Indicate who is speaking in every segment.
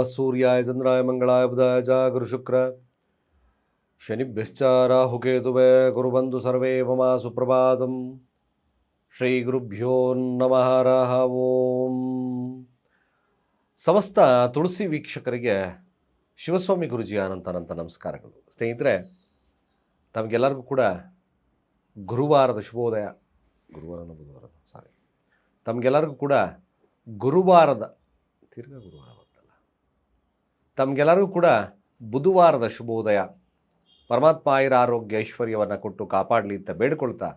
Speaker 1: ನಮಃ ಸೂರ್ಯಾಯ ಚಂದ್ರಾಯ ಮಂಗಳಾಯ ಬುಧಾಯ ಗುರು ಗುರುಶುಕ್ರ ಶನಿಭ್ಯಶ್ಚ ರಾಹುಕೇತುವೆ ಗುರುಬಂಧು ಸರ್ವೇ ಮಮ ಸುಪ್ರಭಾತಂ ಶ್ರೀ ಗುರುಭ್ಯೋ ನಮಃ ರಹ ಓಂ ಸಮಸ್ತ ತುಳಸಿ ವೀಕ್ಷಕರಿಗೆ ಶಿವಸ್ವಾಮಿ ಗುರುಜಿ ಅನಂತ ನಮಸ್ಕಾರಗಳು. ಸ್ನೇಹಿತರೆ, ತಮಗೆಲ್ಲರಿಗೂ ಕೂಡ ಗುರುವಾರದ ಶುಭೋದಯ. ಗುರುವಾರ ಬುಧವಾರ ಸಾರಿ ತಮಗೆಲ್ಲರಿಗೂ ಕೂಡ ಗುರುವಾರದ, ತಿರ್ಗ ಗುರುವಾರ. ತಮಗೆಲ್ಲರಿಗೂ ಕೂಡ ಬುಧವಾರದ ಶುಭೋದಯ. ಪರಮಾತ್ಮ ಆಯುರ ಆರೋಗ್ಯ ಐಶ್ವರ್ಯವನ್ನು ಕೊಟ್ಟು ಕಾಪಾಡಲಿ ಅಂತ ಬೇಡ್ಕೊಳ್ತಾ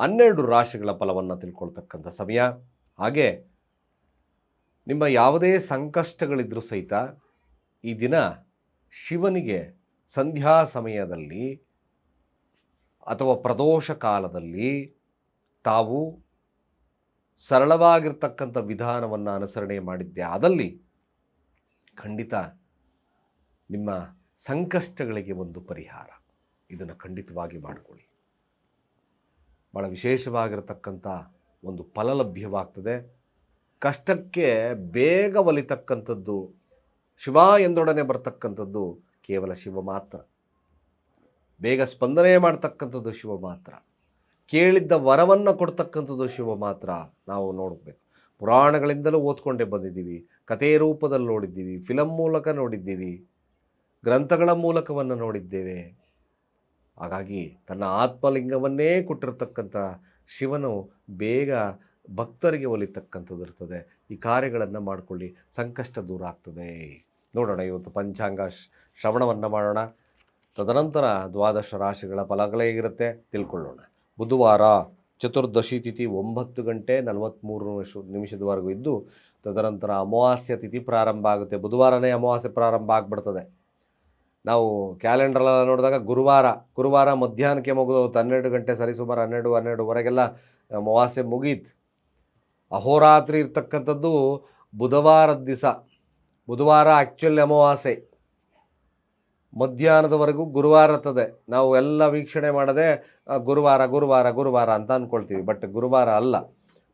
Speaker 1: ಹನ್ನೆರಡು ರಾಶಿಗಳ ಫಲವನ್ನು ತಿಳ್ಕೊಳ್ತಕ್ಕಂಥ ಸಮಯ. ಹಾಗೆ ನಿಮ್ಮ ಯಾವುದೇ ಸಂಕಷ್ಟಗಳಿದ್ರೂ ಸಹಿತ ಈ ದಿನ ಶಿವನಿಗೆ ಸಂಧ್ಯಾ ಸಮಯದಲ್ಲಿ ಅಥವಾ ಪ್ರದೋಷ ಕಾಲದಲ್ಲಿ ತಾವು ಸರಳವಾಗಿರ್ತಕ್ಕಂಥ ವಿಧಾನವನ್ನು ಅನುಸರಣೆ ಮಾಡಿದ್ದೆ ಆದಲ್ಲಿ ಖಂಡಿತ ನಿಮ್ಮ ಸಂಕಷ್ಟಗಳಿಗೆ ಒಂದು ಪರಿಹಾರ. ಇದನ್ನು ಖಂಡಿತವಾಗಿ ಮಾಡಿಕೊಳ್ಳಿ. ಭಾಳ ವಿಶೇಷವಾಗಿರತಕ್ಕಂಥ ಒಂದು ಫಲ ಲಭ್ಯವಾಗ್ತದೆ. ಕಷ್ಟಕ್ಕೆ ಬೇಗ ಒಲಿತಕ್ಕಂಥದ್ದು, ಶಿವ ಎಂದೊಡನೆ ಬರ್ತಕ್ಕಂಥದ್ದು ಕೇವಲ ಶಿವ ಮಾತ್ರ. ಬೇಗ ಸ್ಪಂದನೆ ಮಾಡ್ತಕ್ಕಂಥದ್ದು ಶಿವ ಮಾತ್ರ. ಕೇಳಿದ್ದ ವರವನ್ನು ಕೊಡ್ತಕ್ಕಂಥದ್ದು ಶಿವ ಮಾತ್ರ ನಾವು ನೋಡಬೇಕು. ಪುರಾಣಗಳಿಂದಲೂ ಓದ್ಕೊಂಡೇ ಬಂದಿದ್ದೀವಿ ಕಥೆ ರೂಪದಲ್ಲಿ ನೋಡಿದ್ದೀವಿ ಫಿಲಮ್ ಮೂಲಕ ನೋಡಿದ್ದೀವಿ. ಗ್ರಂಥಗಳ ಮೂಲಕವನ್ನು ನೋಡಿದ್ದೇವೆ. ಹಾಗಾಗಿ ತನ್ನ ಆತ್ಮಲಿಂಗವನ್ನೇ ಕೊಟ್ಟಿರತಕ್ಕಂಥ ಶಿವನು ಬೇಗ ಭಕ್ತರಿಗೆ ಒಲಿತಕ್ಕಂಥದ್ದು ಇರ್ತದೆ. ಈ ಕಾರ್ಯಗಳನ್ನು ಮಾಡಿಕೊಳ್ಳಿ. ಸಂಕಷ್ಟ ದೂರ ಆಗ್ತದೆ. ನೋಡೋಣ ಇವತ್ತು ಪಂಚಾಂಗ ಶ್ರ- ಶ್ರವಣವನ್ನು ಮಾಡೋಣ. ತದನಂತರ ದ್ವಾದಶ ರಾಶಿಗಳ ಫಲಗಳೇ ಇರುತ್ತೆ. ತಿಳ್ಕೊಳ್ಳೋಣ. ಬುಧವಾರ ಚತುರ್ದಶಿ ತಿಥಿ ಒಂಬತ್ತು ಗಂಟೆ ನಲವತ್ತ್ಮೂರು ನಿಮಿಷ, ನಿಮಿಷದವರೆಗೂ ಇದ್ದು, ತದನಂತರ ಅಮಾವಾಸ್ಯ ತಿಥಿ ಪ್ರಾರಂಭ ಆಗುತ್ತೆ. ಬುಧವಾರನೇ ಅಮಾವಾಸ್ಯೆ ಪ್ರಾರಂಭ ಆಗಿಬಿಡ್ತದೆ. ನಾವು ಕ್ಯಾಲೆಂಡ್ರಲ್ಲ ನೋಡಿದಾಗ ಗುರುವಾರ ಗುರುವಾರ ಮಧ್ಯಾಹ್ನಕ್ಕೆ ಮುಗಿದು ಹನ್ನೆರಡು ಗಂಟೆ ಸರಿಸುಮಾರು ಹನ್ನೆರಡು, ಹನ್ನೆರಡುವರೆಗೆಲ್ಲ ಅಮಾವಾಸ್ಯೆ ಮುಗೀತು. ಅಹೋರಾತ್ರಿ ಇರ್ತಕ್ಕಂಥದ್ದು ಬುಧವಾರದ ದಿವಸ. ಬುಧವಾರ ಆ್ಯಕ್ಚುಲಿ ಅಮಾವಾಸ್ಯೆ. ಮಧ್ಯಾಹ್ನದವರೆಗೂ ಗುರುವಾರ ಇರ್ತದೆ. ನಾವು ಎಲ್ಲ ವೀಕ್ಷಣೆ ಮಾಡದೆ ಗುರುವಾರ ಗುರುವಾರ ಗುರುವಾರ ಅಂತ ಅಂದ್ಕೊಳ್ತೀವಿ ಬಟ್ ಗುರುವಾರ ಅಲ್ಲ.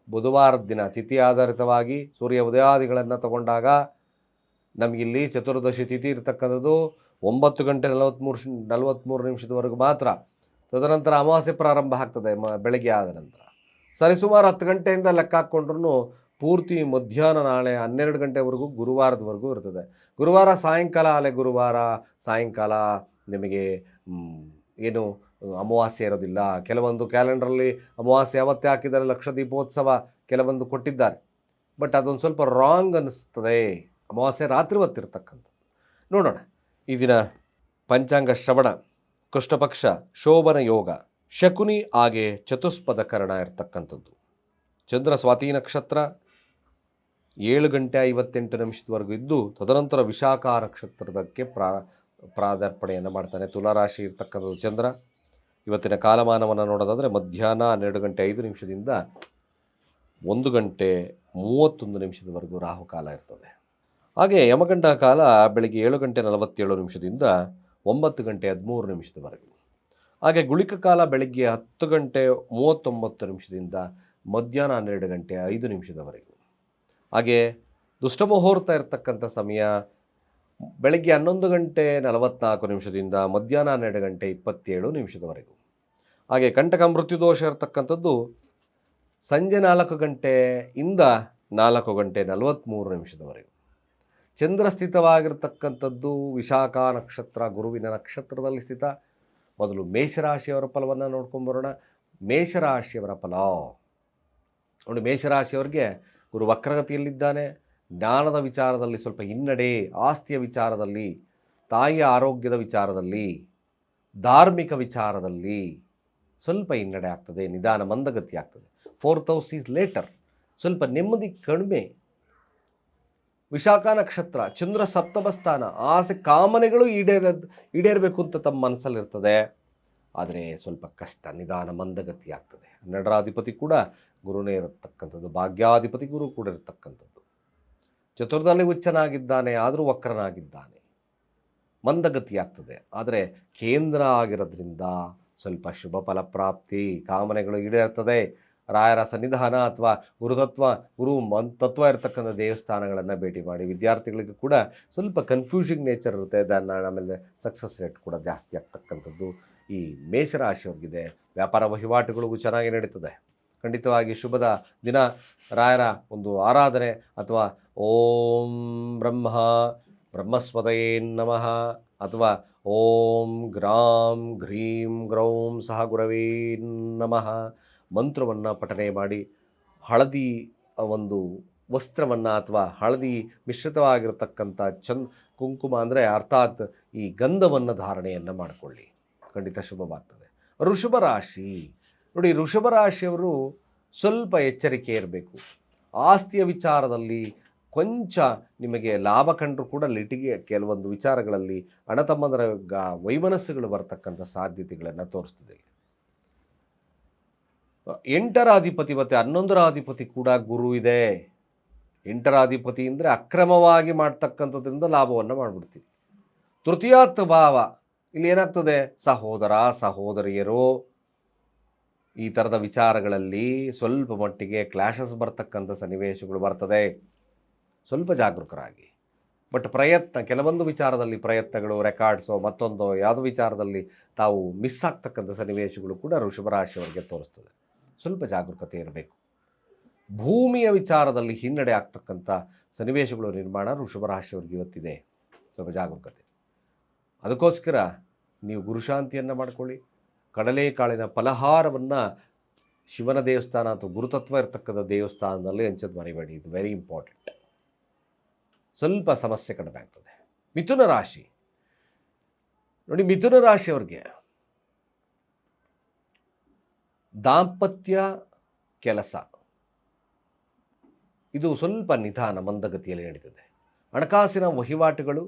Speaker 1: ಬುಧವಾರದ ದಿನ, ತಿಥಿ ಆಧಾರಿತವಾಗಿ ಸೂರ್ಯ ಉದಯಾದಿಗಳನ್ನು ತಗೊಂಡಾಗ ನಮಗಿಲ್ಲಿ ಚತುರ್ದಶಿ ತಿಥಿ ಇರ್ತಕ್ಕಂಥದ್ದು ಒಂಬತ್ತು ಗಂಟೆ ನಲವತ್ತ್ಮೂರು ನಲವತ್ತ್ಮೂರು ನಿಮಿಷದವರೆಗೂ ಮಾತ್ರ ತದನಂತರ ಅಮಾವಾಸ್ಯೆ ಪ್ರಾರಂಭ ಆಗ್ತದೆ ಮ, ಬೆಳಗ್ಗೆ ಆದ ನಂತರ. ಸರಿಸುಮಾರು ಹತ್ತು ಗಂಟೆಯಿಂದ ಲೆಕ್ಕ ಹಾಕ್ಕೊಂಡ್ರು ಪೂರ್ತಿ ಮಧ್ಯಾಹ್ನ ನಾಳೆ ಹನ್ನೆರಡು ಗಂಟೆವರೆಗೂ ಗುರುವಾರದವರೆಗೂ ಇರ್ತದೆ. ಗುರುವಾರ ಸಾಯಂಕಾಲ ಅಲೆ ಗುರುವಾರ, ಸಾಯಂಕಾಲ ನಿಮಗೆ ಏನು ಅಮಾವಾಸ್ಯೆ ಇರೋದಿಲ್ಲ. ಕೆಲವೊಂದು ಕ್ಯಾಲೆಂಡರಲ್ಲಿ ಅಮಾವಾಸ್ಯೆ ಯಾವತ್ತೇ ಹಾಕಿದ್ದಾರೆ, ಲಕ್ಷ ದೀಪೋತ್ಸವ ಕೆಲವೊಂದು ಕೊಟ್ಟಿದ್ದಾರೆ. ಬಟ್ ಅದೊಂದು ಸ್ವಲ್ಪ ರಾಂಗ್ ಅನ್ನಿಸ್ತದೆ ಅಮಾವಾಸ್ಯೆ ರಾತ್ರಿ ಹೊತ್ತಿರ್ತಕ್ಕಂಥದ್ದು. ನೋಡೋಣ. ಈ ದಿನ ಪಂಚಾಂಗ ಶ್ರವಣ, ಕೃಷ್ಣಪಕ್ಷ, ಶೋಭನ ಯೋಗ, ಶಕುನಿ ಹಾಗೆ ಚತುಷ್ಪದ ಕರಣ ಇರ್ತಕ್ಕಂಥದ್ದು. ಚಂದ್ರ ಸ್ವಾತಿ ನಕ್ಷತ್ರ ಏಳು ಗಂಟೆ ಐವತ್ತೆಂಟು ನಿಮಿಷದವರೆಗೂ ಇದ್ದು, ತದನಂತರ ವಿಶಾಖ ನಕ್ಷತ್ರದಕ್ಕೆ ಪ್ರಾ, ಪ್ರಾದಾರ್ಪಣೆಯನ್ನು ಮಾಡ್ತಾನೆ. ತುಲಾರಾಶಿ ಇರ್ತಕ್ಕಂಥದ್ದು ಚಂದ್ರ. ಇವತ್ತಿನ ಕಾಲಮಾನವನ್ನು ನೋಡೋದಾದರೆ ಮಧ್ಯಾಹ್ನ ಹನ್ನೆರಡು ಗಂಟೆ ಐದು ನಿಮಿಷದಿಂದ ಒಂದು ಗಂಟೆ ಮೂವತ್ತೊಂದು ನಿಮಿಷದವರೆಗೂ ರಾಹುಕಾಲ ಇರ್ತದೆ. ಹಾಗೆ ಯಮಗಂಡ ಕಾಲ ಬೆಳಗ್ಗೆ ಏಳು ಗಂಟೆ ನಲವತ್ತೇಳು ನಿಮಿಷದಿಂದ ಒಂಬತ್ತು ಗಂಟೆ ಹದಿಮೂರು ನಿಮಿಷದವರೆಗೆ. ಹಾಗೆ ಗುಳಿಕ ಕಾಲ ಬೆಳಗ್ಗೆ ಹತ್ತು ಗಂಟೆ ಮೂವತ್ತೊಂಬತ್ತು ನಿಮಿಷದಿಂದ ಮಧ್ಯಾಹ್ನ ಹನ್ನೆರಡು ಗಂಟೆ ಐದು ನಿಮಿಷದವರೆಗೆ. ಹಾಗೆ ದುಷ್ಟಮುಹೂರ್ತ ಇರತಕ್ಕಂಥ ಸಮಯ ಬೆಳಗ್ಗೆ ಹನ್ನೊಂದು ಗಂಟೆ ನಲವತ್ನಾಲ್ಕು ನಿಮಿಷದಿಂದ ಮಧ್ಯಾಹ್ನ ಹನ್ನೆರಡು ಗಂಟೆ ಇಪ್ಪತ್ತೇಳು ನಿಮಿಷದವರೆಗೂ. ಹಾಗೆ ಕಂಟಕ ಮೃತ್ಯುದೋಷ ಇರತಕ್ಕಂಥದ್ದು ಸಂಜೆ ನಾಲ್ಕು ಗಂಟೆಯಿಂದ ನಾಲ್ಕು ಗಂಟೆ ನಲವತ್ತ್ಮೂರು ನಿಮಿಷದವರೆಗೂ. ಚಂದ್ರ ಸ್ಥಿತವಾಗಿರ್ತಕ್ಕಂಥದ್ದು ವಿಶಾಖ ನಕ್ಷತ್ರ, ಗುರುವಿನ ನಕ್ಷತ್ರದಲ್ಲಿ ಸ್ಥಿತ. ಮೊದಲು ಮೇಷರಾಶಿಯವರ ಫಲವನ್ನು ನೋಡ್ಕೊಂಬರೋಣ ಮೇಷರಾಶಿಯವರ ಫಲ. ನೋಡಿ, ಮೇಷರಾಶಿಯವರಿಗೆ ಗುರು ವಕ್ರಗತಿಯಲ್ಲಿದ್ದಾನೆ. ಜ್ಞಾನದ ವಿಚಾರದಲ್ಲಿ ಸ್ವಲ್ಪ ಹಿನ್ನಡೆ, ಆಸ್ತಿಯ ವಿಚಾರದಲ್ಲಿ, ತಾಯಿಯ ಆರೋಗ್ಯದ ವಿಚಾರದಲ್ಲಿ, ಧಾರ್ಮಿಕ ವಿಚಾರದಲ್ಲಿ ಸ್ವಲ್ಪ ಹಿನ್ನಡೆ ಆಗ್ತದೆ, ನಿಧಾನ ಮಂದಗತಿ ಆಗ್ತದೆ. ಫೋರ್ತ್ ಹೌಸ್ ಈಸ್ ಲೇಟರ್ ಸ್ವಲ್ಪ ನೆಮ್ಮದಿ ಕಡಿಮೆ. ವಿಶಾಖ ನಕ್ಷತ್ರ, ಚಂದ್ರ ಸಪ್ತಮ ಸ್ಥಾನ, ಆಸೆ ಕಾಮನೆಗಳು ಈಡೇರ, ಈಡೇರಬೇಕು ಅಂತ ತಮ್ಮ ಮನಸ್ಸಲ್ಲಿರ್ತದೆ. ಆದರೆ ಸ್ವಲ್ಪ ಕಷ್ಟ, ನಿಧಾನ, ಮಂದಗತಿ ಆಗ್ತದೆ. ಹನ್ನೆರಡರಾಧಿಪತಿ ಕೂಡ ಗುರುನೇ ಇರತಕ್ಕಂಥದ್ದು, ಭಾಗ್ಯಾಧಿಪತಿ ಗುರು ಕೂಡ ಇರತಕ್ಕಂಥದ್ದು. ಚತುರ್ದಲ್ಲಿ ಉಚ್ಚನಾಗಿದ್ದಾನೆ ಆದರೂ ವಕ್ರನಾಗಿದ್ದಾನೆ. ಮಂದಗತಿ ಆಗ್ತದೆ. ಆದರೆ ಕೇಂದ್ರ ಆಗಿರೋದ್ರಿಂದ ಸ್ವಲ್ಪ ಶುಭ ಫಲಪ್ರಾಪ್ತಿ ಕಾಮನೆಗಳು ಈಡೇರ್ತದೆ. ರಾಯರ ಸನ್ನಿಧಾನ ಅಥವಾ ಗುರುತತ್ವ, ಗುರು ತತ್ವ ಇರತಕ್ಕಂಥ ದೇವಸ್ಥಾನಗಳನ್ನು ಭೇಟಿ ಮಾಡಿ. ವಿದ್ಯಾರ್ಥಿಗಳಿಗೆ ಕೂಡ ಸ್ವಲ್ಪ ಕನ್ಫ್ಯೂಷಿಂಗ್ ನೇಚರ್ ಇರುತ್ತೆ. ದನ್ನ ಆಮೇಲೆ ಸಕ್ಸಸ್ ರೇಟ್ ಕೂಡ ಜಾಸ್ತಿ ಆಗ್ತಕ್ಕಂಥದ್ದು ಈ ಮೇಷರಾಶಿಯವ್ರಿಗಿದೆ ವ್ಯಾಪಾರ ವಹಿವಾಟುಗಳಿಗೂ ಚೆನ್ನಾಗಿ ನಡೀತದೆ. ಖಂಡಿತವಾಗಿ ಶುಭದ ದಿನ. ರಾಯರ ಒಂದು ಆರಾಧನೆ ಅಥವಾ ಓಂ ಬ್ರಹ್ಮ ಬ್ರಹ್ಮಸ್ವದಯೇ ನಮಃ ಅಥವಾ ಓಂ ಗ್ರಾಂ ಗ್ರೀಂ ಗ್ರೌಂ ಸಹ ಗುರವೇ ನಮಃ ಮಂತ್ರವನ್ನು ಪಠನೆ ಮಾಡಿ ಹಳದಿ ಒಂದು ವಸ್ತ್ರವನ್ನು ಅಥವಾ ಹಳದಿ ಮಿಶ್ರಿತವಾಗಿರತಕ್ಕಂಥ ಚಂದ್ ಕುಂಕುಮ ಅಂದರೆ ಅರ್ಥಾತ್ ಈ ಗಂಧವನ್ನು ಧಾರಣೆಯನ್ನು ಮಾಡಿಕೊಳ್ಳಿ. ಖಂಡಿತ ಶುಭವಾಗ್ತದೆ. ಋಷಭ ರಾಶಿ. ನೋಡಿ ಋಷಭ ರಾಶಿಯವರು ಸ್ವಲ್ಪ ಎಚ್ಚರಿಕೆ ಇರಬೇಕು. ಆಸ್ತಿಯ ವಿಚಾರದಲ್ಲಿ ಕೊಂಚ ನಿಮಗೆ ಲಾಭ ಕಂಡರೂ ಕೂಡ ಲಿಟಿಗೆ ಕೆಲವೊಂದು ವಿಚಾರಗಳಲ್ಲಿ ಅಣ್ಣತಮ್ಮಂದರ ಗ ವೈಮನಸ್ಸುಗಳು ಬರತಕ್ಕಂಥ ಸಾಧ್ಯತೆಗಳನ್ನು ತೋರಿಸ್ತದೆ ಎಂಟರ ಅಧಿಪತಿ ಮತ್ತು ಹನ್ನೊಂದರ ಅಧಿಪತಿ ಕೂಡ ಗುರು ಇದೆ. ಎಂಟರ ಅಧಿಪತಿ ಅಂದರೆ ಅಕ್ರಮವಾಗಿ ಮಾಡ್ತಕ್ಕಂಥದ್ರಿಂದ ಲಾಭವನ್ನು ಮಾಡಿಬಿಡ್ತೀವಿ. ತೃತೀಯಾತ್ ಭಾವ, ಇಲ್ಲಿ ಏನಾಗ್ತದೆ? ಸಹೋದರ, ಸಹೋದರಿಯರು, ಈ ಥರದ ವಿಚಾರಗಳಲ್ಲಿ ಸ್ವಲ್ಪ ಮಟ್ಟಿಗೆ ಕ್ಲಾಶಸ್ ಬರ್ತಕ್ಕಂಥ ಸನ್ನಿವೇಶಗಳು ಬರ್ತದೆ. ಸ್ವಲ್ಪ ಜಾಗರೂಕರಾಗಿ. ಬಟ್ ಪ್ರಯತ್ನ, ಕೆಲವೊಂದು ವಿಚಾರದಲ್ಲಿ ಪ್ರಯತ್ನಗಳು, ರೆಕಾರ್ಡ್ಸೋ, ಮತ್ತೊಂದು ಯಾವುದೋ ವಿಚಾರದಲ್ಲಿ ತಾವು ಮಿಸ್ ಆಗ್ತಕ್ಕಂಥ ಸನ್ನಿವೇಶಗಳು ಕೂಡ ಋಷಭರಾಶಿಯವರಿಗೆ ತೋರಿಸ್ತದೆ. ಸ್ವಲ್ಪ ಜಾಗರೂಕತೆ ಇರಬೇಕು. ಭೂಮಿಯ ವಿಚಾರದಲ್ಲಿ ಹಿನ್ನಡೆ ಆಗ್ತಕ್ಕಂಥ ಸನ್ನಿವೇಶಗಳು ನಿರ್ಮಾಣ ಋಷಭರಾಶಿಯವರಿಗೆ ಇವತ್ತಿದೆ. ಸ್ವಲ್ಪ ಜಾಗರೂಕತೆ. ಅದಕ್ಕೋಸ್ಕರ ನೀವು ಗುರುಶಾಂತಿಯನ್ನು ಮಾಡಿಕೊಳ್ಳಿ. ಕಡಲೆಕಾಳಿನ ಫಲಹಾರವನ್ನು ಶಿವನ ದೇವಸ್ಥಾನ ಅಥವಾ ಗುರುತತ್ವ ಇರತಕ್ಕಂಥ ದೇವಸ್ಥಾನದಲ್ಲಿ ಹಂಚೋದು ಮರಿಬೇಡಿ. ಇದು ವೆರಿ ಇಂಪಾರ್ಟೆಂಟ್ ಸ್ವಲ್ಪ ಸಮಸ್ಯೆ ಕಡಿಮೆ ಆಗ್ತದೆ. ಮಿಥುನ ರಾಶಿ. ನೋಡಿ, ಮಿಥುನ ರಾಶಿಯವ್ರಿಗೆ ದಾಂಪತ್ಯ ಕೆಲಸ. ಇದು ಸ್ವಲ್ಪ ನಿಧಾನ ಮಂದಗತಿಯಲ್ಲಿ ನಡೀತದೆ. ಹಣಕಾಸಿನ ವಹಿವಾಟುಗಳು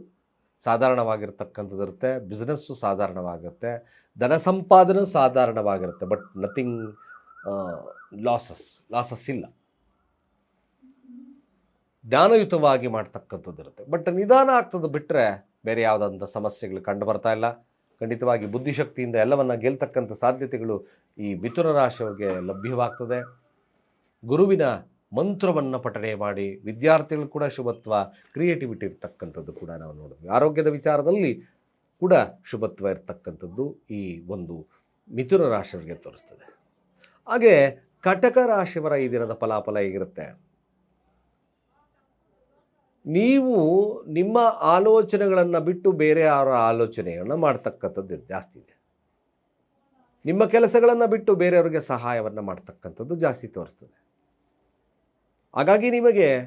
Speaker 1: ಸಾಧಾರಣವಾಗಿರ್ತಕ್ಕಂಥದ್ದಿರುತ್ತೆ. ಬಿಸ್ನೆಸ್ಸು ಸಾಧಾರಣವಾಗಿರುತ್ತೆ. ಧನ ಸಂಪಾದನೆ ಸಾಧಾರಣವಾಗಿರುತ್ತೆ. ಬಟ್ ನಥಿಂಗ್ ಲಾಸಸ್ ಲಾಸಸ್ ಇಲ್ಲ. ಜ್ಞಾನಯುತವಾಗಿ ಮಾಡ್ತಕ್ಕಂಥದ್ದಿರುತ್ತೆ. ಬಟ್ ನಿಧಾನ ಆಗ್ತದೆ ಬಿಟ್ಟರೆ ಬೇರೆ ಯಾವುದಂಥ ಸಮಸ್ಯೆಗಳು ಕಂಡು ಬರ್ತಾ ಇಲ್ಲ. ಖಂಡಿತವಾಗಿ ಬುದ್ಧಿಶಕ್ತಿಯಿಂದ ಎಲ್ಲವನ್ನ ಗೆಲ್ತಕ್ಕಂಥ ಸಾಧ್ಯತೆಗಳು ಈ ಮಿಥುನ ರಾಶಿಯವರಿಗೆ ಲಭ್ಯವಾಗ್ತದೆ. ಗುರುವಿನ ಮಂತ್ರವನ್ನು ಪಠನೆ ಮಾಡಿ ವಿದ್ಯಾರ್ಥಿಗಳು ಕೂಡ ಶುಭತ್ವ, ಕ್ರಿಯೇಟಿವಿಟಿ ಇರ್ತಕ್ಕಂಥದ್ದು ಕೂಡ ನಾವು ನೋಡಿದ್ವಿ. ಆರೋಗ್ಯದ ವಿಚಾರದಲ್ಲಿ ಕೂಡ ಶುಭತ್ವ ಇರ್ತಕ್ಕಂಥದ್ದು ಈ ಒಂದು ಮಿಥುನ ರಾಶಿಯವರಿಗೆ ತೋರಿಸ್ತದೆ. ಹಾಗೆ ಕಟಕ ರಾಶಿಯವರ ಈ ದಿನದ ಫಲಾಫಲ ಹೇಗಿರುತ್ತೆ? ನೀವು ನಿಮ್ಮ ಆಲೋಚನೆಗಳನ್ನು ಬಿಟ್ಟು ಬೇರೆ ಅವರ ಆಲೋಚನೆಯನ್ನು ಮಾಡ್ತಕ್ಕಂಥದ್ದು ಜಾಸ್ತಿ ಇದೆ. ನಿಮ್ಮ ಕೆಲಸಗಳನ್ನು ಬಿಟ್ಟು ಬೇರೆಯವರಿಗೆ ಸಹಾಯವನ್ನು ಮಾಡ್ತಕ್ಕಂಥದ್ದು ಜಾಸ್ತಿ ತೋರಿಸ್ತದೆ. ಹಾಗಾಗಿ ನಿಮಗೆ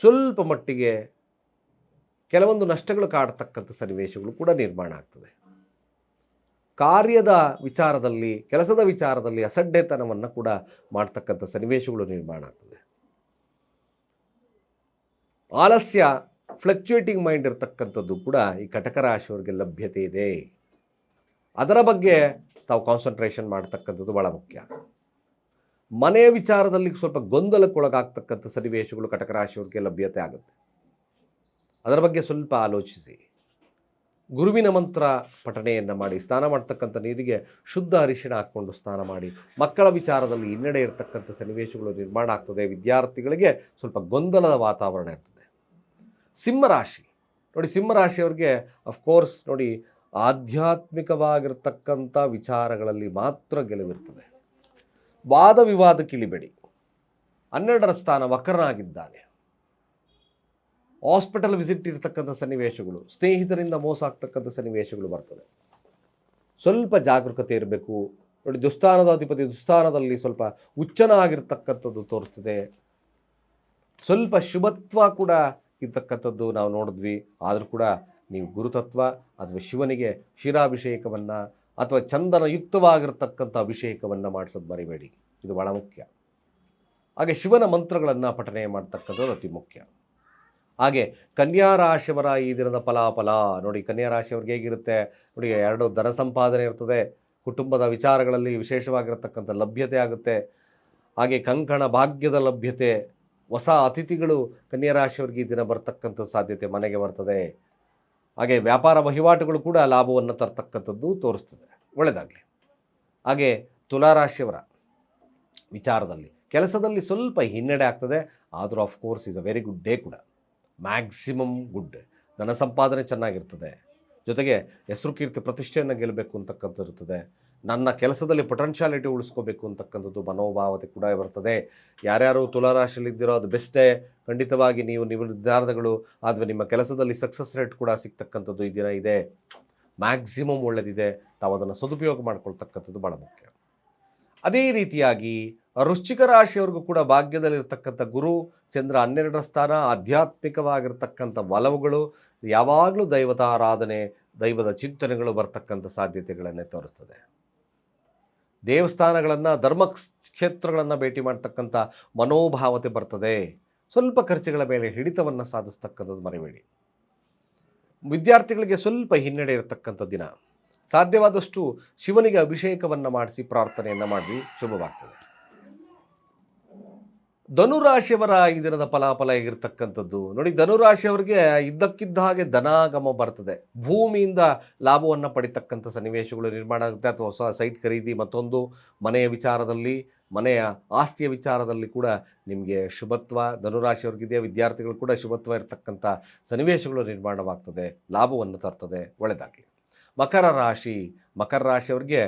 Speaker 1: ಸ್ವಲ್ಪ ಮಟ್ಟಿಗೆ ಕೆಲವೊಂದು ನಷ್ಟಗಳು ಕಾಡ್ತಕ್ಕಂಥ ಸನ್ನಿವೇಶಗಳು ಕೂಡ ನಿರ್ಮಾಣ ಆಗ್ತದೆ. ಕಾರ್ಯದ ವಿಚಾರದಲ್ಲಿ, ಕೆಲಸದ ವಿಚಾರದಲ್ಲಿ ಅಸಡ್ಡೆತನವನ್ನು ಕೂಡ ಮಾಡ್ತಕ್ಕಂಥ ಸನ್ನಿವೇಶಗಳು ನಿರ್ಮಾಣ ಆಗ್ತದೆ. ಆಲಸ್ಯ ಫ್ಲಕ್ಚುಯೇಟಿಂಗ್ ಮೈಂಡ್ ಇರತಕ್ಕಂಥದ್ದು ಕೂಡ ಈ ಕಟಕ ರಾಶಿಯವರಿಗೆ ಲಭ್ಯತೆ ಇದೆ. ಅದರ ಬಗ್ಗೆ ತಾವು ಕಾನ್ಸಂಟ್ರೇಷನ್ ಮಾಡ್ತಕ್ಕಂಥದ್ದು ಭಾಳ ಮುಖ್ಯ. ಮನೆಯ ವಿಚಾರದಲ್ಲಿ ಸ್ವಲ್ಪ ಗೊಂದಲಕ್ಕೊಳಗಾಗ್ತಕ್ಕಂಥ ಸನ್ನಿವೇಶಗಳು ಕಟಕ ರಾಶಿಯವರಿಗೆ ಲಭ್ಯತೆ ಆಗುತ್ತೆ. ಅದರ ಬಗ್ಗೆ ಸ್ವಲ್ಪ ಆಲೋಚಿಸಿ. ಗುರುವಿನ ಮಂತ್ರ ಪಠಣೆಯನ್ನು ಮಾಡಿ, ಸ್ನಾನ ಮಾಡ್ತಕ್ಕಂಥ ನೀರಿಗೆ ಶುದ್ಧ ಅರಿಶಿಣ ಹಾಕ್ಕೊಂಡು ಸ್ನಾನ ಮಾಡಿ, ಮಕ್ಕಳ ವಿಚಾರದಲ್ಲಿ ಹಿನ್ನಡೆ ಇರತಕ್ಕಂಥ ಸನ್ನಿವೇಶಗಳು ನಿರ್ಮಾಣ ಆಗ್ತದೆ, ವಿದ್ಯಾರ್ಥಿಗಳಿಗೆ ಸ್ವಲ್ಪ ಗೊಂದಲದ ವಾತಾವರಣ ಇರ್ತದೆ. ಸಿಂಹರಾಶಿ. ನೋಡಿ ಸಿಂಹರಾಶಿಯವ್ರಿಗೆ ಅಫ್ಕೋರ್ಸ್ ನೋಡಿ ಆಧ್ಯಾತ್ಮಿಕವಾಗಿರ್ತಕ್ಕಂಥ ವಿಚಾರಗಳಲ್ಲಿ ಮಾತ್ರ ಗೆಲುವಿರ್ತದೆ. ವಾದ ವಿವಾದ ಕಿಳಿಬೇಡಿ ಹನ್ನೆರಡರ ಸ್ಥಾನ ವಕ್ರನಾಗಿದ್ದಾನೆ. ಹಾಸ್ಪಿಟಲ್ ವಿಸಿಟ್ ಇರತಕ್ಕಂಥ ಸನ್ನಿವೇಶಗಳು, ಸ್ನೇಹಿತರಿಂದ ಮೋಸ ಆಗ್ತಕ್ಕಂಥ ಸನ್ನಿವೇಶಗಳು ಬರ್ತದೆ. ಸ್ವಲ್ಪ ಜಾಗರೂಕತೆ ಇರಬೇಕು. ನೋಡಿ ದುಸ್ಥಾನದ ಅಧಿಪತಿ ದುಸ್ಥಾನದಲ್ಲಿ ಸ್ವಲ್ಪ ಉಚ್ಚನ ಆಗಿರ್ತಕ್ಕಂಥದ್ದು ತೋರಿಸ್ತದೆ. ಸ್ವಲ್ಪ ಶುಭತ್ವ ಕೂಡ ಇರ್ತಕ್ಕಂಥದ್ದು ನಾವು ನೋಡಿದ್ವಿ. ಆದರೂ ಕೂಡ ನೀವು ಗುರುತತ್ವ ಅಥವಾ ಶಿವನಿಗೆ ಕ್ಷೀರಾಭಿಷೇಕವನ್ನು ಅಥವಾ ಚಂದನಯುಕ್ತವಾಗಿರ್ತಕ್ಕಂಥ ಅಭಿಷೇಕವನ್ನು ಮಾಡಿಸೋದು ಮರಿಬೇಡಿ. ಇದು ಭಾಳ ಮುಖ್ಯ. ಹಾಗೆ ಶಿವನ ಮಂತ್ರಗಳನ್ನು ಪಠನೆ ಮಾಡ್ತಕ್ಕಂಥದ್ದು ಅತಿ ಮುಖ್ಯ. ಹಾಗೆ ಕನ್ಯಾ ರಾಶಿಯವರ ಈ ದಿನದ ಫಲಾಫಲ, ನೋಡಿ ಕನ್ಯಾ ರಾಶಿಯವ್ರಿಗೆ ಹೇಗಿರುತ್ತೆ? ನೋಡಿ ಎರಡು ಧನ ಸಂಪಾದನೆ ಇರ್ತದೆ. ಕುಟುಂಬದ ವಿಚಾರಗಳಲ್ಲಿ ವಿಶೇಷವಾಗಿರತಕ್ಕಂಥ ಲಭ್ಯತೆ ಆಗುತ್ತೆ. ಹಾಗೆ ಕಂಕಣ ಭಾಗ್ಯದ ಲಭ್ಯತೆ ಹೊಸ ಅತಿಥಿಗಳು ಕನ್ಯಾ ರಾಶಿಯವರಿಗೆ ಈ ದಿನ ಬರ್ತಕ್ಕಂಥ ಸಾಧ್ಯತೆ ಮನೆಗೆ ಬರ್ತದೆ. ಹಾಗೆ ವ್ಯಾಪಾರ ವಹಿವಾಟುಗಳು ಕೂಡ ಲಾಭವನ್ನು ತರ್ತಕ್ಕಂಥದ್ದು ತೋರಿಸ್ತದೆ. ಒಳ್ಳೆಯದಾಗಲಿ ಹಾಗೆ ತುಲಾರಾಶಿಯವರ ವಿಚಾರದಲ್ಲಿ ಕೆಲಸದಲ್ಲಿ ಸ್ವಲ್ಪ ಹಿನ್ನಡೆ ಆಗ್ತದೆ. ಆದರೂ of course is a very good day ಕೂಡ. ಮ್ಯಾಕ್ಸಿಮಮ್ ಗುಡ್ ಧನ ಸಂಪಾದನೆ ಚೆನ್ನಾಗಿರ್ತದೆ. ಜೊತೆಗೆ ಹೆಸರು ಕೀರ್ತಿ ಪ್ರತಿಷ್ಠೆಯನ್ನು ಗೆಲ್ಲಬೇಕು ಅಂತಕ್ಕಂಥದ್ದು ಇರ್ತದೆ. ನನ್ನ ಕೆಲಸದಲ್ಲಿ ಪೊಟೆನ್ಷಿಯಾಲಿಟಿ ಉಳಿಸ್ಕೋಬೇಕು ಅಂತಕ್ಕಂಥದ್ದು ಮನೋಭಾವತೆ ಕೂಡ ಬರ್ತದೆ. ಯಾರ್ಯಾರು ತುಲಾರಾಶಿಯಲ್ಲಿದ್ದೀರೋ ಅದು ಬೆಸ್ಟೇ. ಖಂಡಿತವಾಗಿ ನೀವು ನಿಮ್ಮ ನಿರ್ಧಾರಗಳು ಅಥವಾ ನಿಮ್ಮ ಕೆಲಸದಲ್ಲಿ ಸಕ್ಸಸ್ ರೇಟ್ ಕೂಡ ಸಿಗ್ತಕ್ಕಂಥದ್ದು ಈ ದಿನ ಇದೆ. ಮ್ಯಾಕ್ಸಿಮಮ್ ಒಳ್ಳೆದಿದೆ. ತಾವು ಅದನ್ನು ಸದುಪಯೋಗ ಮಾಡ್ಕೊಳ್ತಕ್ಕಂಥದ್ದು ಭಾಳ ಮುಖ್ಯ. ಅದೇ ರೀತಿಯಾಗಿ ವೃಶ್ಚಿಕ ರಾಶಿಯವ್ರಿಗೂ ಕೂಡ ಭಾಗ್ಯದಲ್ಲಿರ್ತಕ್ಕಂಥ ಗುರು, ಚಂದ್ರ ಹನ್ನೆರಡರ ಸ್ಥಾನ, ಆಧ್ಯಾತ್ಮಿಕವಾಗಿರ್ತಕ್ಕಂಥ ಒಲವುಗಳು, ಯಾವಾಗಲೂ ದೈವದ ಆರಾಧನೆ, ದೈವದ ಚಿಂತನೆಗಳು ಬರ್ತಕ್ಕಂಥ ಸಾಧ್ಯತೆಗಳನ್ನೇ ತೋರಿಸ್ತದೆ. ದೇವಸ್ಥಾನಗಳನ್ನು, ಧರ್ಮ ಕ್ಷೇತ್ರಗಳನ್ನು ಭೇಟಿ ಮಾಡ್ತಕ್ಕಂಥ ಮನೋಭಾವತೆ ಬರ್ತದೆ. ಸ್ವಲ್ಪ ಖರ್ಚುಗಳ ಮೇಲೆ ಹಿಡಿತವನ್ನು ಸಾಧಿಸ್ತಕ್ಕಂಥದ್ದು ಮರಿಬೇಡಿ. ವಿದ್ಯಾರ್ಥಿಗಳಿಗೆ ಸ್ವಲ್ಪ ಹಿನ್ನಡೆ ಇರತಕ್ಕಂಥ ದಿನ. ಸಾಧ್ಯವಾದಷ್ಟು ಶಿವನಿಗೆ ಅಭಿಷೇಕವನ್ನು ಮಾಡಿಸಿ ಪ್ರಾರ್ಥನೆಯನ್ನು ಮಾಡಿ ಶುಭವಾಗ್ತದೆ. ಧನುರಾಶಿಯವರ ಈ ದಿನದ ಫಲಾಫಲ ಹೇಗಿರ್ತಕ್ಕಂಥದ್ದು ನೋಡಿ, ಧನುರಾಶಿಯವರಿಗೆ ಇದ್ದಕ್ಕಿದ್ದ ಹಾಗೆ ಧನಾಗಮ ಬರ್ತದೆ. ಭೂಮಿಯಿಂದ ಲಾಭವನ್ನು ಪಡಿತಕ್ಕಂಥ ಸನ್ನಿವೇಶಗಳು ನಿರ್ಮಾಣ ಆಗುತ್ತೆ. ಅಥವಾ ಹೊಸ ಸೈಟ್ ಖರೀದಿ, ಮತ್ತೊಂದು ಮನೆಯ ವಿಚಾರದಲ್ಲಿ, ಮನೆಯ ಆಸ್ತಿಯ ವಿಚಾರದಲ್ಲಿ ಕೂಡ ನಿಮಗೆ ಶುಭತ್ವ ಧನುರಾಶಿಯವ್ರಿಗಿದೆ ವಿದ್ಯಾರ್ಥಿಗಳು ಕೂಡ ಶುಭತ್ವ ಇರತಕ್ಕಂಥ ಸನ್ನಿವೇಶಗಳು ನಿರ್ಮಾಣವಾಗ್ತದೆ. ಲಾಭವನ್ನು ತರ್ತದೆ. ಒಳ್ಳೆಯದಾಗಲಿ ಮಕರ ರಾಶಿ, ಮಕರ ರಾಶಿಯವ್ರಿಗೆ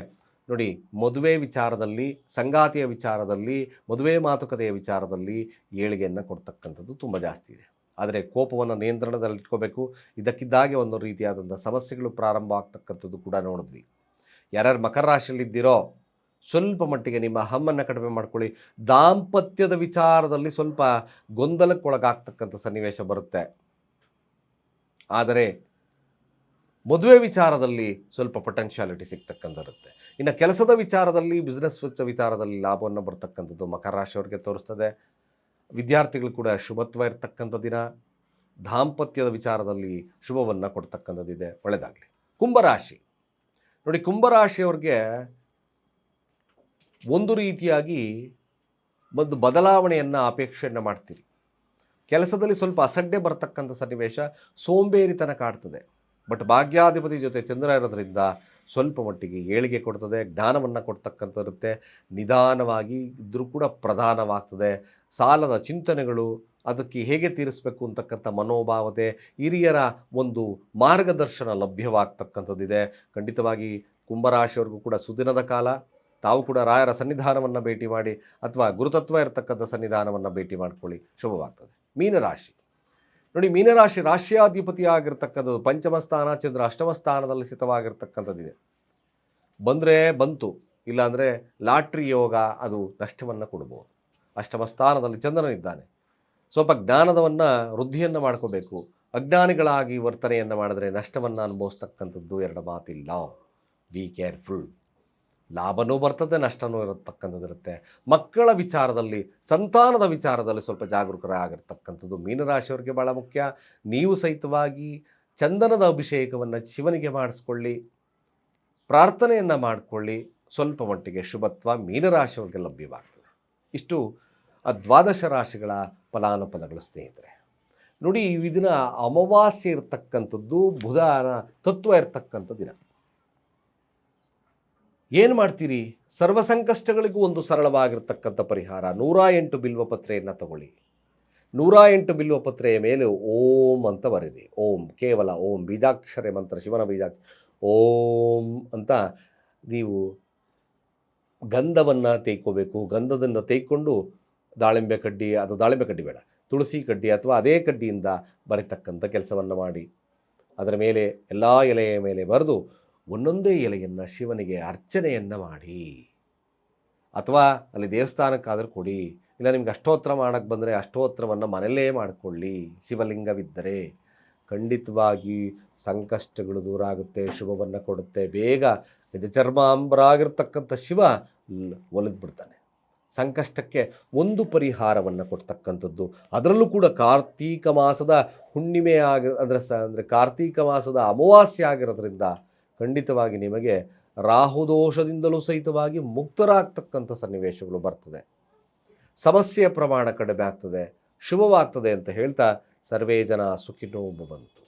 Speaker 1: ನೋಡಿ, ಮದುವೆ ವಿಚಾರದಲ್ಲಿ, ಸಂಗಾತಿಯ ವಿಚಾರದಲ್ಲಿ, ಮದುವೆ ಮಾತುಕತೆಯ ವಿಚಾರದಲ್ಲಿ ಏಳಿಗೆಯನ್ನು ಕೊಡ್ತಕ್ಕಂಥದ್ದು ತುಂಬ ಜಾಸ್ತಿ ಇದೆ. ಆದರೆ ಕೋಪವನ್ನು ನಿಯಂತ್ರಣದಲ್ಲಿಟ್ಕೋಬೇಕು ಇದಕ್ಕಿದ್ದಾಗೆ ಒಂದು ರೀತಿಯಾದಂಥ ಸಮಸ್ಯೆಗಳು ಪ್ರಾರಂಭ ಆಗ್ತಕ್ಕಂಥದ್ದು ಕೂಡ ನೋಡಿದ್ವಿ. ಯಾರ್ಯಾರು ಮಕರ ರಾಶಿಯಲ್ಲಿದ್ದೀರೋ ಸ್ವಲ್ಪ ಮಟ್ಟಿಗೆ ನಿಮ್ಮ ಹಮ್ಮನ್ನು ಕಡಿಮೆ ಮಾಡ್ಕೊಳ್ಳಿ. ದಾಂಪತ್ಯದ ವಿಚಾರದಲ್ಲಿ ಸ್ವಲ್ಪ ಗೊಂದಲಕ್ಕೊಳಗಾಗ್ತಕ್ಕಂಥ ಸನ್ನಿವೇಶ ಬರುತ್ತೆ. ಆದರೆ ಮದುವೆ ವಿಚಾರದಲ್ಲಿ ಸ್ವಲ್ಪ ಪೊಟೆನ್ಷಿಯಾಲಿಟಿ ಸಿಗ್ತಕ್ಕಂಥರುತ್ತೆ ಇನ್ನು ಕೆಲಸದ ವಿಚಾರದಲ್ಲಿ ಬಿಸ್ನೆಸ್ ವೆಚ್ಚ ವಿಚಾರದಲ್ಲಿ ಲಾಭವನ್ನು ಬರ್ತಕ್ಕಂಥದ್ದು ಮಕರ ರಾಶಿಯವ್ರಿಗೆ ತೋರಿಸ್ತದೆ. ವಿದ್ಯಾರ್ಥಿಗಳು ಕೂಡ ಶುಭತ್ವ ಇರ್ತಕ್ಕಂಥ ದಿನ. ದಾಂಪತ್ಯದ ವಿಚಾರದಲ್ಲಿ ಶುಭವನ್ನು ಕೊಡ್ತಕ್ಕಂಥದ್ದಿದೆ. ಒಳ್ಳೆಯದಾಗಲಿ ಕುಂಭರಾಶಿ ನೋಡಿ ಕುಂಭರಾಶಿಯವ್ರಿಗೆ ಒಂದು ರೀತಿಯಾಗಿ ಒಂದು ಬದಲಾವಣೆಯನ್ನು ಅಪೇಕ್ಷೆಯನ್ನು ಮಾಡ್ತೀರಿ. ಕೆಲಸದಲ್ಲಿ ಸ್ವಲ್ಪ ಅಸಡ್ಡೆ ಬರ್ತಕ್ಕಂಥ ಸನ್ನಿವೇಶ ಸೋಂಬೇರಿತನ ಕಾಡ್ತದೆ. ಬಟ್ ಭಾಗ್ಯಾಧಿಪತಿ ಜೊತೆ ಚಂದ್ರ ಇರೋದ್ರಿಂದ ಸ್ವಲ್ಪ ಮಟ್ಟಿಗೆ ಏಳಿಗೆ ಕೊಡ್ತದೆ, ಜ್ಞಾನವನ್ನು ಕೊಡ್ತಕ್ಕಂಥರುತ್ತೆ ನಿಧಾನವಾಗಿ ಇದ್ದರೂ ಕೂಡ ಪ್ರಧಾನವಾಗ್ತದೆ. ಸಾಲದ ಚಿಂತನೆಗಳು ಅದಕ್ಕೆ ಹೇಗೆ ತೀರಿಸಬೇಕು ಅಂತಕ್ಕಂಥ ಮನೋಭಾವತೆ, ಹಿರಿಯರ ಒಂದು ಮಾರ್ಗದರ್ಶನ ಲಭ್ಯವಾಗ್ತಕ್ಕಂಥದ್ದಿದೆ. ಖಂಡಿತವಾಗಿ ಕುಂಭರಾಶಿಯವ್ರಿಗೂ ಕೂಡ ಸುದಿನದ ಕಾಲ. ತಾವು ಕೂಡ ರಾಯರ ಸನ್ನಿಧಾನವನ್ನು ಭೇಟಿ ಮಾಡಿ ಅಥವಾ ಗುರುತತ್ವ ಇರತಕ್ಕಂಥ ಸನ್ನಿಧಾನವನ್ನು ಭೇಟಿ ಮಾಡ್ಕೊಳ್ಳಿ. ಶುಭವಾಗ್ತದೆ. ಮೀನರಾಶಿ. ನೋಡಿ, ಮೀನರಾಶಿ ರಾಶಿಯಾಧಿಪತಿ ಆಗಿರ್ತಕ್ಕಂಥದ್ದು ಪಂಚಮ ಸ್ಥಾನ, ಚಂದ್ರ ಅಷ್ಟಮ ಸ್ಥಾನದಲ್ಲಿ ಸ್ಥಿತವಾಗಿರ್ತಕ್ಕಂಥದ್ದಿದೆ. ಬಂದರೆ ಬಂತು, ಇಲ್ಲಾಂದರೆ ಲಾಟ್ರಿ ಯೋಗ ಅದು ನಷ್ಟವನ್ನು ಕೊಡ್ಬೋದು. ಅಷ್ಟಮ ಸ್ಥಾನದಲ್ಲಿ ಚಂದ್ರನಿದ್ದಾನೆ. ಸ್ವಲ್ಪ ಜ್ಞಾನದವನ್ನು ವೃದ್ಧಿಯನ್ನು ಮಾಡ್ಕೋಬೇಕು. ಅಜ್ಞಾನಿಗಳಾಗಿ ವರ್ತನೆಯನ್ನು ಮಾಡಿದ್ರೆ ನಷ್ಟವನ್ನು ಅನುಭವಿಸ್ತಕ್ಕಂಥದ್ದು ಎರಡು ಮಾತಿಲ್ಲ. ಬಿ ಕೇರ್ಫುಲ್ ಲಾಭನೂ ಬರ್ತದೆ, ನಷ್ಟನೂ ಇರತಕ್ಕಂಥದ್ದಿರುತ್ತೆ ಮಕ್ಕಳ ವಿಚಾರದಲ್ಲಿ, ಸಂತಾನದ ವಿಚಾರದಲ್ಲಿ ಸ್ವಲ್ಪ ಜಾಗರೂಕರಾಗಿರ್ತಕ್ಕಂಥದ್ದು ಮೀನರಾಶಿಯವರಿಗೆ ಭಾಳ ಮುಖ್ಯ. ನೀವು ಸಹಿತವಾಗಿ ಚಂದನದ ಅಭಿಷೇಕವನ್ನು ಶಿವನಿಗೆ ಮಾಡಿಸ್ಕೊಳ್ಳಿ, ಪ್ರಾರ್ಥನೆಯನ್ನು ಮಾಡಿಕೊಳ್ಳಿ, ಸ್ವಲ್ಪ ಮಟ್ಟಿಗೆ ಶುಭತ್ವ ಮೀನರಾಶಿಯವರಿಗೆ ಲಭ್ಯವಾಗ್ತದೆ. ಇಷ್ಟು ದ್ವಾದಶ ರಾಶಿಗಳ ಫಲಾನುಫಲಗಳು ಸ್ನೇಹಿತರೆ. ನೋಡಿ, ಈ ದಿನ ಅಮಾವಾಸ್ಯೆ ಇರತಕ್ಕಂಥದ್ದು, ಬುಧನ ತತ್ವ ಇರತಕ್ಕಂಥ ದಿನ. ಏನು ಮಾಡ್ತೀರಿ? ಸರ್ವ ಸಂಕಷ್ಟಗಳಿಗೂ ಒಂದು ಸರಳವಾಗಿರ್ತಕ್ಕಂಥ ಪರಿಹಾರ. ನೂರ ಎಂಟು ಬಿಲ್ವಪತ್ರೆಯನ್ನು ತಗೊಳ್ಳಿ. ನೂರ ಎಂಟು ಬಿಲ್ವಪತ್ರೆಯ ಮೇಲೆ ಓಂ ಅಂತ ಬರೀರಿ ಓಂ, ಕೇವಲ ಓಂ, ಬೀಜಾಕ್ಷರ ಮಂತ್ರ, ಶಿವನ ಬೀಜಾಕ್ಷ, ಓಂ ಅಂತ ನೀವು ಗಂಧವನ್ನು ತೇಕೋಬೇಕು. ಗಂಧದನ್ನು ತೇಕೊಂಡು ದಾಳಿಂಬೆ ಕಡ್ಡಿ, ಅದು ದಾಳಿಂಬೆ ಕಡ್ಡಿ ಬೇಡ. ತುಳಸಿ ಕಡ್ಡಿ ಅಥವಾ ಅದೇ ಕಡ್ಡಿಯಿಂದ ಬರೀತಕ್ಕಂಥ ಕೆಲಸವನ್ನು ಮಾಡಿ. ಅದರ ಮೇಲೆ, ಎಲ್ಲ ಎಲೆಯ ಮೇಲೆ ಬರೆದು ಒಂದೊಂದೇ ಎಲೆಯನ್ನು ಶಿವನಿಗೆ ಅರ್ಚನೆಯನ್ನು ಮಾಡಿ. ಅಥವಾ ಅಲ್ಲಿ ದೇವಸ್ಥಾನಕ್ಕಾದರೂ ಕೊಡಿ, ಇಲ್ಲ ನಿಮ್ಗೆ ಅಷ್ಟೋತ್ರ ಮಾಡೋಕ್ಕೆ ಬಂದರೆ ಅಷ್ಟೋತ್ರವನ್ನು ಮನೆಯಲ್ಲೇ ಮಾಡಿಕೊಳ್ಳಿ ಶಿವಲಿಂಗವಿದ್ದರೆ. ಖಂಡಿತವಾಗಿ ಸಂಕಷ್ಟಗಳು ದೂರ ಆಗುತ್ತೆ, ಶುಭವನ್ನು ಕೊಡುತ್ತೆ, ಬೇಗ ನಿಜ ಚರ್ಮಾಂಬರಾಗಿರ್ತಕ್ಕಂಥ ಶಿವ ಒಲಿದು ಬಿಡ್ತಾನೆ ಸಂಕಷ್ಟಕ್ಕೆ ಒಂದು ಪರಿಹಾರವನ್ನು ಕೊಡ್ತಕ್ಕಂಥದ್ದು. ಅದರಲ್ಲೂ ಕೂಡ ಕಾರ್ತೀಕ ಮಾಸದ ಹುಣ್ಣಿಮೆ ಆಗಿ, ಅದರ ಸ, ಅಂದರೆ ಕಾರ್ತೀಕ ಮಾಸದ ಅಮಾವಾಸ್ಯೆ ಆಗಿರೋದ್ರಿಂದ ಖಂಡಿತವಾಗಿ ನಿಮಗೆ ರಾಹುದೋಷದಿಂದಲೂ ಸಹಿತವಾಗಿ ಮುಕ್ತರಾಗ್ತಕ್ಕಂಥ ಸನ್ನಿವೇಶಗಳು ಬರ್ತದೆ. ಸಮಸ್ಯೆಯ ಪ್ರಮಾಣ ಕಡಿಮೆ ಆಗ್ತದೆ, ಶುಭವಾಗ್ತದೆ ಅಂತ ಹೇಳ್ತಾ ಸರ್ವೇ ಜನ ಸುಖಿನೋ ಭವಂತು